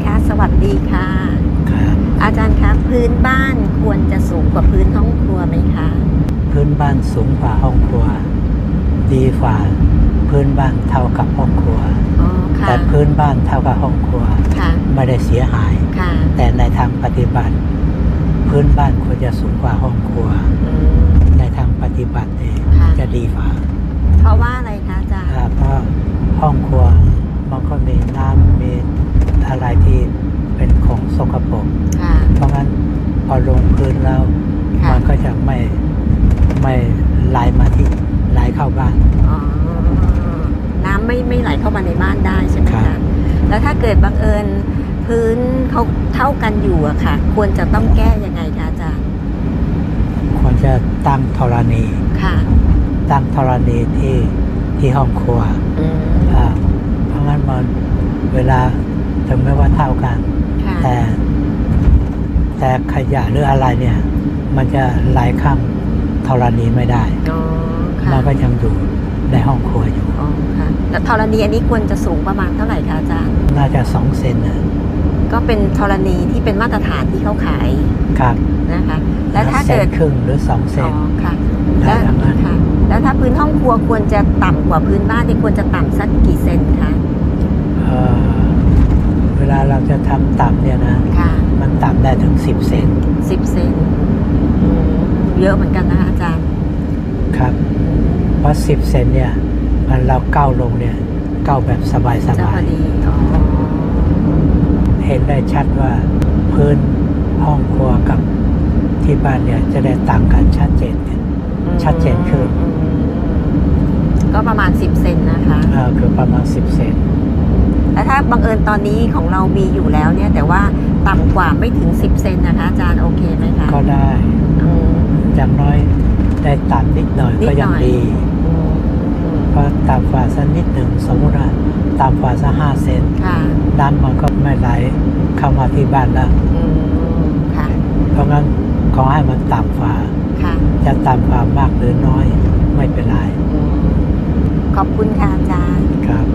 ย์คะสวัสดีค่ะ ครับอาจารย์คะพื้นบ้านควรจะสูงกว่าพื้นห้องครัวไหมคะพื้นบ้านสูงกว่าห้องครัว ดีกว่าพื้นบ้านเท่ากับห้องครัว อ๋อค่ะแต่พื้นบ้านเท่ากับห้องครัว ค่ะไม่ได้เสียหาย ค่ะแต่ในทางปฏิบัติ พื้นบ้านควรจะสูงกว่าห้องครัว อืม ในทางปฏิบัติเนี่ยค่ะ จะดีกว่าเพราะว่าอะไรคะอาจารย์ อ่าเพราะห้องครัวมันก็มีน้ำมีอะไรที่เป็นของสกปรก ค่ะ เพราะงั้นพ อลงพื้นแล้วค่ะ มันก็จะไม่ไม่ไหลมาที่ไหลเข้าบ้าน อ๋อน้ำไม่ไม่ไหลเข้ามาในบ้านได้ใช่ไหมครัคะ บ แล้วถ้าเกิดบังเอิญพื้นเขาเท่ากันอยู่อะค่ะ ควรจะต้องแก้ยังไงคะอาจารย์ ควรจะตั้งธรณี ค่ะตั้งธรณีที่ที่ห้องครัวอืมอ่าเพราะงั้นมันเวลาถึงแม้ว่าเท่ากัน ค่ะแต่ แต่ขยะหรืออะไรเนี่ย มันจะไหลข้ามธรณีไม่ได้อ๋อค่ะมันก็ยังอยู่ในห้องครัวอยู่อ๋อค่ะแล้วธรณีอันนี้ควรจะสูงประมาณเท่าไหร่คะอาจารย์ น่าจะสองเซนนะก็เป็นธรณีที่เป็นมาตรฐานที่เขาขายครับนะคะ แล้วถ้าเซเกินดครึ่งหรือสองเซอ๋นอค่ะได้แล้วทั้งนั้นค่ะแล้วถ้าพื้นห้องครัวควรจะต่ำกว่าพื้นบ้านนี่ควรจะต่ำสักกี่เซนคะเอ่อ เวลาเราจะทำต่ำเนี่ยนะ ค่ะ มันต่ำได้ถึงสิบเซนสิบเซนอืมเยอะเหมือนกันนะคะอาจารย์ ครับ เพราะสิบเซนเนี่ยมันเราก้าวลงเนี่ยก้าวแบบสบายสจะบาพอยดีอ๋อเห็นได้ชัดว่าพื้นห้องครัวกับที่บ้านเนี่ยจะได้ต่างกันชัดเจนเนี่ยอืมชัดเจนขึ้นอืมก็ประมาณสิบเซนนะคะ เอ่อคือประมาณสิบเซนแล้ว ถ้าบังเอิญตอนนี้ของเรามีอยู่แล้วเนี่ย แต่ว่าต่ำกว่าไม่ถึง 10 เซนนะคะอาจารย์โอเคไหมคะก็ได้อืม อย่างน้อยได้ต่ำนิดหน่อยนิดก็หน่อยยังดีอืมอืมเพราะต่ำกว่าสักนิดหนึ่งสมมติว่าต่ำกว่าสักห้าเซนค่ะน้ำมันก็ไม่ไหลเข้ามาที่บ้านแล้ว อืมค่ะเพราะงั้นขอให้มันต่ำกว่าค่ะจะต่ำกว่ามากหรือน้อยไม่เป็นไรอืมขอบคุณค่ะอาจารย์ ครับ